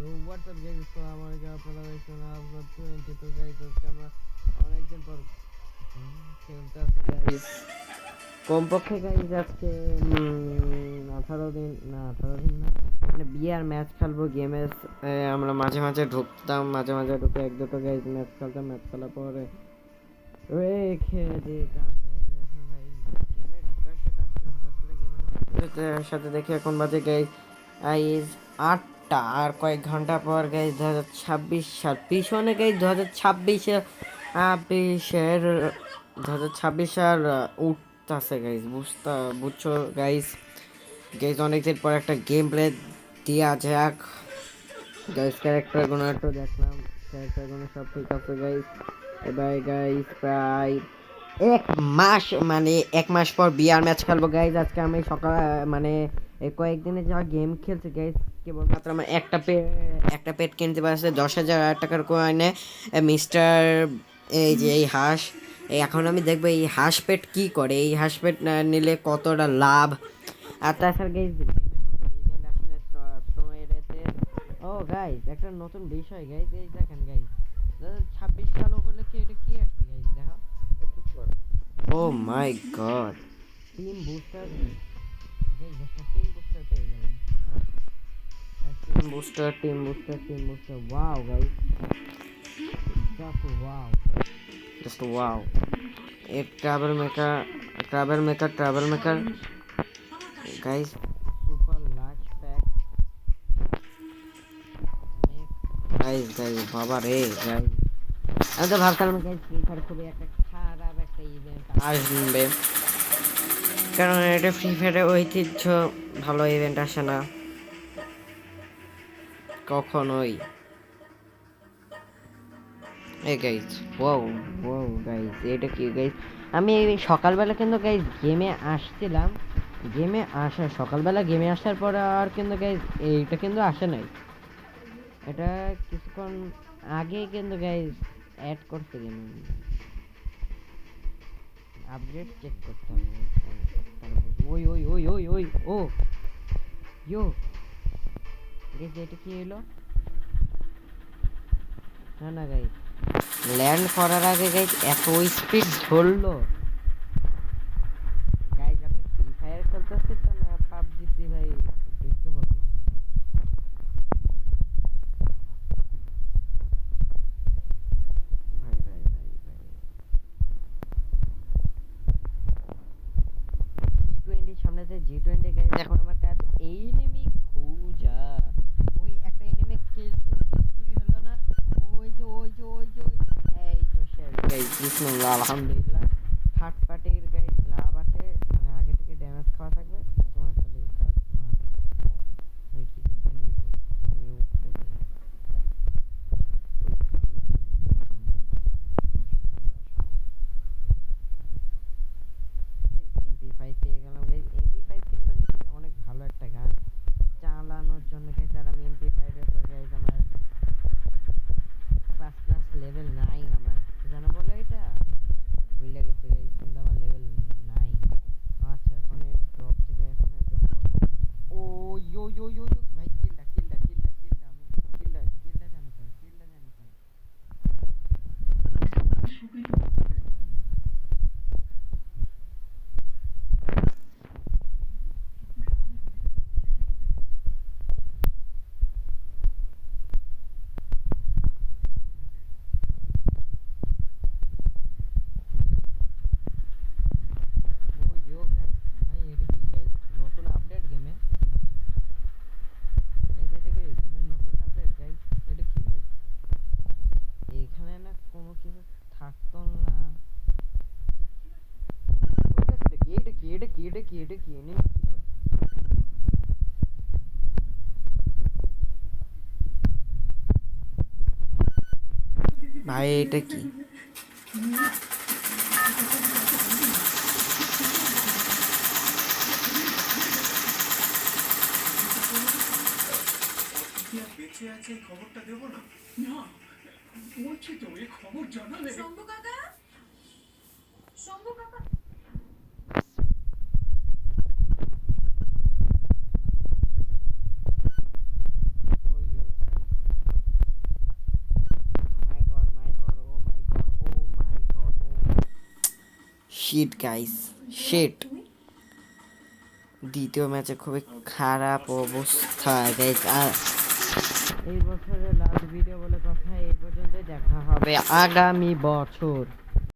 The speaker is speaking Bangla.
হোয়াটসঅ্যাপ গাইজ আসসালামু আলাইকুম আপনারা দেখছেন আপনার টোয়েন্টি তো গাইজ আজকে আমরা অনেকদিন পর কমপক্ষে গাইজ আজকে আঠারো দিন, না, আঠারো দিন না মানে বিয়ার ম্যাচ খেলব গেমে আমরা মাঝে মাঝে ঢুকতাম, মাঝে মাঝে ঢুকে এক দুটো গাইজ ম্যাচ খেলতাম ম্যাচ খেলার পরে রেখে দিতাম সাথে দেখি এখন বাজে গাইজ আইজ আটটা আর কয়েক ঘণ্টা পর গাইজ দু হাজার ছাব্বিশ সাল পিছনে গাইজ দু হাজার ছাব্বিশে বিশের দু হাজার ছাব্বিশ সাল উঠতেছে গাইজ বুঝতে, বুঝছ গাইজ গাইজ অনেকদিন পর একটা গেম প্লে দেওয়া যাক গাইজ ক্যারেক্টারগুলো একটু দেখলাম। ক্যারেক্টারগুলো সব ঠিক আছে গাইজ এবার গাইজ প্রায় এক মাস মানে এক মাস পর বিয়ার ম্যাচ খেলব গাইজ আজকে আমি সকাল মানে কয়েকদিনে যা গেম খেলছে গাইজ কেবলমাত্র আমার একটা পে একটা পেট কিনতে পারছে দশ হাজার টাকার কয়েনে মিস্টার এই যে এই হাঁস এই এখন আমি দেখব এই হাঁস পেট কী করে? এই হাঁস পেট নিলে কতটা লাভ? আর তাছাড়া গাইজ ও গাইজ একটা নতুন বিষয় গাইজ এই দেখেন গাইজ ছাব্বিশ সাল হলে কি এটা কি আসছে গাইজ দেখো ও my God. Team booster guys একটা টিম বুস্টার পেয়ে গেলাম team booster team booster team booster wow guys just wow just wow एक travel maker travel maker travel maker guys super large pack guys guys বাবা রে গাইস আমি তো ভাবছিলাম গাইস ফ্রি ফায়ার খুবই একটা খারাপ একটা ইভেন্ট আসবে কারণ এটা ফ্রি ফায়ারের ঐতিহ্য ভালো ইভেন্ট আসে না। কখনোই। এই গাইস ওয়াও ওয়াও গাইস এটা কি গাইস আমি সকালবেলা কিন্তু গাইস গেমে আসছিলাম। গেমে আসা, সকালবেলা গেমে আসার পর আর কিন্তু গাইস এইটা কিন্তু আসে নাই। এটা কিছুক্ষণ আগে কিন্তু গাইস অ্যাড করতে গেমে আপডেট চেক করতে হবে। ওই ওই ওই ওই ওই ও। ইয়ো। গাইস এটা কি হলো? না না গাইস ল্যান্ড করার আগে গাইস এত স্পিড ধরলো গাইজ আমি ফ্রি ফায়ার খেলতেছি তো না পাবজিতে ভাই দেখতে পারলাম ভাই ভাই ভাই ভাই জি যে জি টোয়েন্টি গেম এখন আমার কাজ এই নেমি খুঁজা। ওই একটা এনিমে কিল চুরি হলো না। ওই যে ওই যে ওই যে এই তো শেষ। আলহামদুলিল্লাহ থার্ড পার্টির গাইজ লাভ আছে মানে আগে থেকে ড্যামেজ খাওয়া থাকবে তোমার খালি কাজ মার ওই কি enemy কই? enemy উঠতে দে। এমপি ফাইভ পেয়ে গেলাম গাইজ এমপি ফাইভ কিন্তু guys অনেক ভালো একটা গান চালানোর জন্য গাইজ আর আমি এমপি ফাইভে তো গাইজ আমার পাঁচ প্লাস লেভেল নাইন আমার জানো বলে এটা ভুলে গেছে গাইজ কিন্তু আমার লেভেল নাইন আচ্ছা এখন ড্রপ থেকে এখন ড্রপ ও ইয়ো ইয়ো ইয়ো ইয়ো ভাই কিলটা কিলটা কিলটা কিলটা আমি কিলটা কিলটা জানি পাই কিলটা জানি পাই ও ইয়ো গাইস ভাই এটা কি গাইস নতুন আপডেট গেমে গাইস এটা কি গেমের নতুন আপডেট গাইস এটা কি ভাই এখানে না কোনো কিছু থাকতো না ওই গাছ এটা কি এটা কি এটা কি? এটা কি এনে ভাই এটা কি? বেঁচে আছে খবরটা দেবো না? না বলছি তো এই খবর জানালে শম্ভু কাকা শম্ভু কাকা ও yo guys shit guys shit দ্বিতীয় ম্যাচে খুবই খারাপ অবস্থা গাইস আর এই বছরের লাস্ট ভিডিও বলে কথা, এই পর্যন্তই দেখা হবে আগামী বছর।